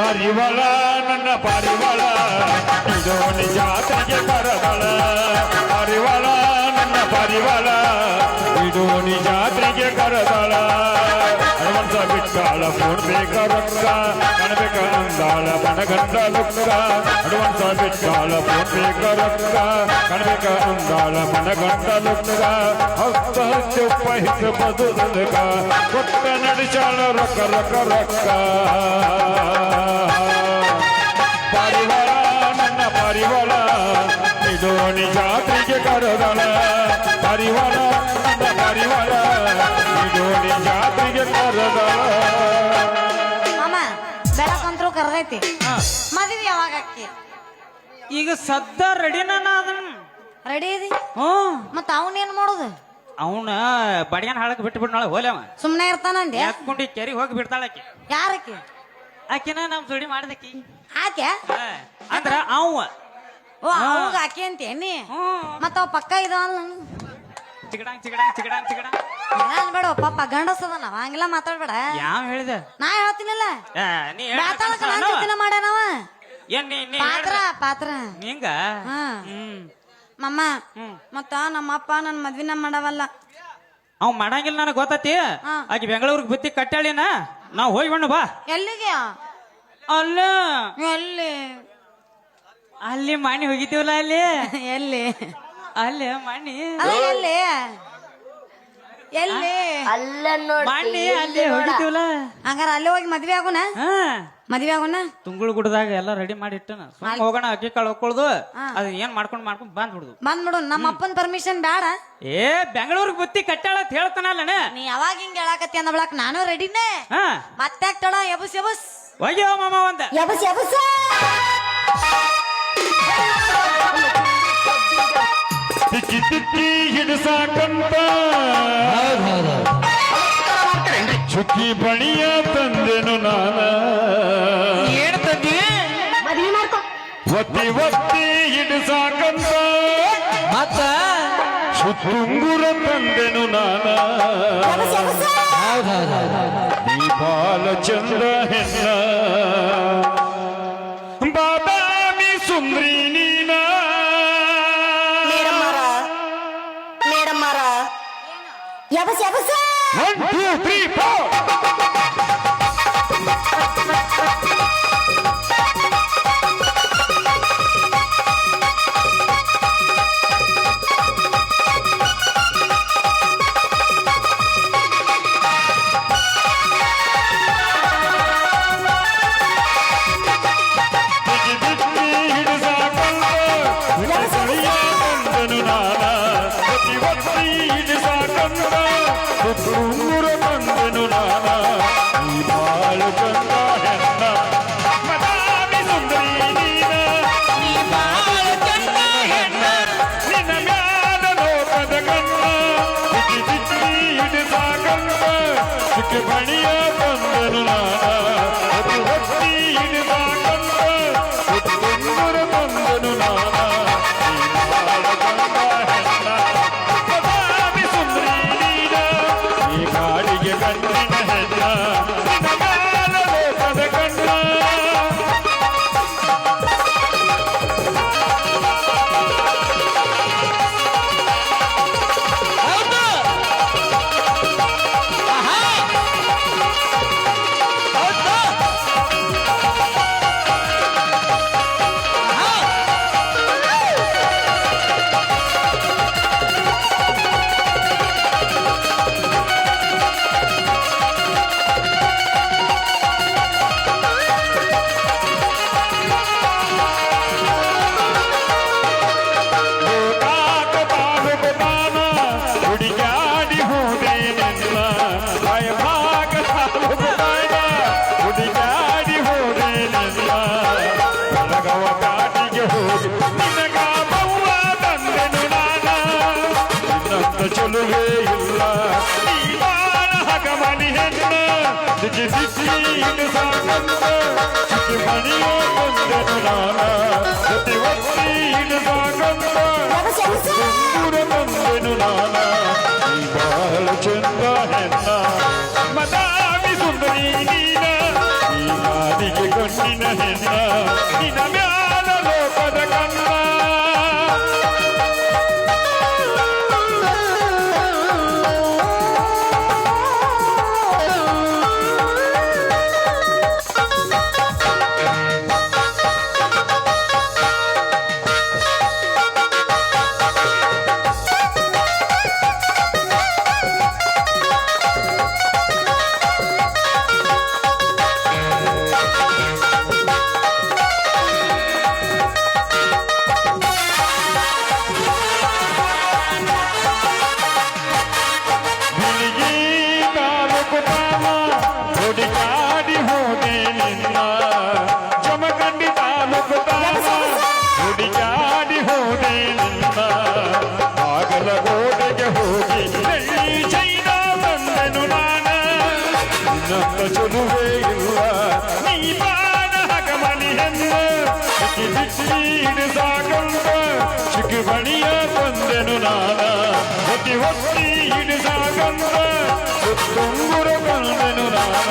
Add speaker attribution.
Speaker 1: ಪರಿವಳ ನನ್ನ ಪರಿವಳ ಇದು ಜಾತ್ರೆಗೆ ಕರದಳ ಹರಿವಳ ನನ್ನ ಪರಿವಳ ಇದು ಜಾತ್ರೆಗೆ ಕರದಳ ಹನುಮಂತ ಬಿಟ್ಟಾಳ, ಫೋನ್ ಬೇಕ ರೊಕ್ಕ ಕಣಬೇಕ ಅಂದಾಳ ಬನಗಂಡ ಲುಕ್ಕ ಹನುಮಂತ ಬಿಟ್ಟಾಳ, ಫೋನ್ ಬೇಕ ರೊಕ್ಕ ಕಣಬೇಕ ಅಂದಾಳ ಬನಗಂಡ ಲುಕ್ಕ ಹತ್ತ ಉಪ್ಪ ಹಿಟ್ಟು ಬದುಕ ಕೊಟ್ಟ ನಡೆಸಾಳ ರೊಕ್ಕ ರೊಕ್ಕ ರೊಕ್ಕ. ಪರಿವಾರ ನನ್ನ ಪರಿವಾರ. ಇದು ಜಾತ್ರಿಗೆ ಕರೆದಳ. ಪರಿವಾರ ನನ್ನ ಪರಿವಾರ. ಇದು ಜಾತ್ರೆಗೆ ಕರೆದಳ.
Speaker 2: ಬೆಳಕಂತ್ರು ಕರ್ದೈತಿ. ಮದ್ವಿ ಯಾವಾಗ ಅಕ್ಕಿ
Speaker 3: ಈಗ ಸದ್ದ ರೆಡಿನ ಅದನ್ನ.
Speaker 2: ರೆಡಿ ಇದೆ
Speaker 3: ಹ್ಞೂ
Speaker 2: ಮತ್ತ ಅವನೇನ್ ಮಾಡೋದು?
Speaker 3: ಅವನ ಬಡಿಯನ್ ಹಾಳಕ್ ಬಿಟ್ಟು ಬಿಡ್ನಾಳ ಹೋಲವ
Speaker 2: ಸುಮ್ನೆ ಇರ್ತಾನಂದೆ
Speaker 3: ಯಾಕೊಂಡಿ ಕೆರಿ ಹೋಗಿ ಬಿಡ್ತಾಳ ಆಕಿ.
Speaker 2: ಯಾರಕ್ಕೆ?
Speaker 3: ಆಕಿನ ನಮ್ ಜೋಡಿ ಮಾಡ್ದಕಿ
Speaker 2: ಆಕೆ.
Speaker 3: ಅಂದ್ರ ಅವ
Speaker 2: ಓ ಅವಾಗ ಆಕೆ ಅಂತೇನಿ
Speaker 3: ನೀ
Speaker 2: ಮತ್ತ ಅವ್ ಪಕ್ಕ ಇದಾವಲ್ಲ
Speaker 3: ಚಿಗಡಾಂಗ್ ಚಿಗಡಾಂಗ್ ಚಿಗಡಾಂಗ್ ಚಿಗಡಾಂಗ್.
Speaker 2: ಅನ್ಬೇಡ ಪಾಪ ಗಂಡಸದ ನಾವ ಹಂಗೆಲ್ಲ ಮಾತಾಡ್ಬೇಡ.
Speaker 3: ಯಾವ ಹೇಳಿದ?
Speaker 2: ನಾ ಹೇಳ್ತೀನಲ್ಲ.
Speaker 3: ನೀ ಹೇಳ್
Speaker 2: ಮಾತಾಡಕ
Speaker 3: ಕಣೋ.
Speaker 2: ನಾನ್ ಮಾಡ್ಯಾನವ.
Speaker 3: ಏನ್ ನೀ
Speaker 2: ಪಾತ್ರ ಪಾತ್ರ.
Speaker 3: ಹಿಂಗ. ಹ್ಮ್.
Speaker 2: ಮಮ್ಮ. ಮತ್ತ ನಮ್ಮಪ್ಪ ನನ್ ಮದ್ವಿನ ಮಾಡವಲ್ಲ.
Speaker 3: ಅವ್ ಮಾಡಂಗಿಲ್ಲ ನನಗ್ ಗೊತ್ತತಿ. ಆಕಿ ಬೆಂಗಳೂರಿಗೆ ಬುತ್ತಿ ಕಟ್ಟಾಳಿನ ನಾವ್ ಹೋಗಿ ಬಣ್ಣ ಬಾ.
Speaker 2: ಎಲ್ಲಿಗೆ
Speaker 3: ಅಲ್ಲ.
Speaker 2: ಎಲ್ಲಿ?
Speaker 3: ಅಲ್ಲಿ ಮಣ್ಣಿ ಹೋಗಿದ್ದೀವಲ್ಲ ಅಲ್ಲಿ?
Speaker 2: ಎಲ್ಲಿ?
Speaker 3: ಅಲ್ಲಿ ಮಣ್ಣಿ.
Speaker 2: ಅಲ್ಲಿ ಎಲ್ಲಿ? ಎಲ್ಲಿ?
Speaker 4: ಅಲ್ಲ
Speaker 3: ಹೋಗಿದ್ದೀವಲ್ಲ
Speaker 2: ಹಂಗಾರ ಅಲ್ಲೇ ಹೋಗಿ ಮದ್ವೆ ಆಗೋಣ
Speaker 3: ಹಾ.
Speaker 2: ಮದ್ವೆ ಆಗೋಣ
Speaker 3: ತುಂಗುಳು ಗುಡ್ದಾಗ ಎಲ್ಲ ರೆಡಿ ಮಾಡಿ ಇಟ್ಟನ. ಹೋಗೋಣ ಅಕ್ಕಿ ಕಾಳು ಹೊಕ್ಕೊಳ್ದು ಅದ್ ಏನ್ ಮಾಡ್ಕೊಂಡ್ ಮಾಡ್ಕೊಂಡ್ ಬಂದ್ ಬಿಡುದು.
Speaker 2: ಬಂದ್ಬಿಡು ನಮ್ಮ ಅಪ್ಪನ ಪರ್ಮಿಷನ್ ಬೇಡ.
Speaker 3: ಏ ಬೆಂಗಳೂರಿಗೆ ಬುತ್ತಿ ಕಟ್ಟಾಳ ಅಂತ ಹೇಳ್ತಾನಲ್ಲಣ
Speaker 2: ನೀ ಯಾವಾಗ ಹಿಂಗ್ ಹೇಳಾಕತ್ತಿ ಅಂದ ಬಳಕ್ ನಾನು ರೆಡಿನೇ
Speaker 3: ಹಾ.
Speaker 2: ಮತ್ತೆ ತಡ ಎಬಸ್ ಎಬಸ್.
Speaker 3: ಹೋಗ್ಯೋ ಮಾಮ ಒಂದ.
Speaker 4: ಎಬಸ್ ಯಬಸ್
Speaker 1: ತಿಕ್ಕಿ ತಿಕ್ಕಿ ಹಿಡಿಸಾಕಂತ ಚುಕ್ಕಿ ಬಣಿಯ ತಂದೆನು ನಾನ.
Speaker 3: ಏನ್ ತಂದಿ?
Speaker 1: ಒತ್ತಿ ಒತ್ತಿ ಹಿಡಿಸಾಕಂತ
Speaker 3: ಮತ್ತ?
Speaker 1: ಸುತ್ತುಂಗುರ ತಂದೆನು ನಾನ. ನೀ ಬಾಲ ಚಂದ್ರ ಹೆಣ್ಣ. Yeah, yeah, yeah. ಬಿಗಿ ಹಿಡಿಸಾಕಂತ ಹಿಡಿಸಲಿಯ ತಂದನು ನಾನ ಈ ಬಾಳು ಚಂದ ಹೆಣ್ಣ ಸುಂದರಿ ಬಾಳು ಹೆಣ್ಣ. ತಂದನು ನಾನ ನಾನ ನೀ ಬಾಳ ಹಗಮನಿ ಹೆಣ್ಣ ಜಿಗಿ ದಿಕ್ಕಿ ಸಾಕಂದ ಜಿಗಿ ಮಣಿಯೋ ಕೊಂದರು ನಾನ ಪ್ರತಿ ಒತ್ತಿ ಸಾಕಂದ
Speaker 4: ಯಬಸ್
Speaker 1: ನೀನು ಸಾಕಂತ ಚಿಕ್ಕ ಬಳಿಯ ಬಂದೆನು ನಾನ ಒತ್ತಿ ಒತ್ತಿ ಇಡು ಸಾಕಂತ ತುಂಗುರ ಬಂದೆನು ನಾನ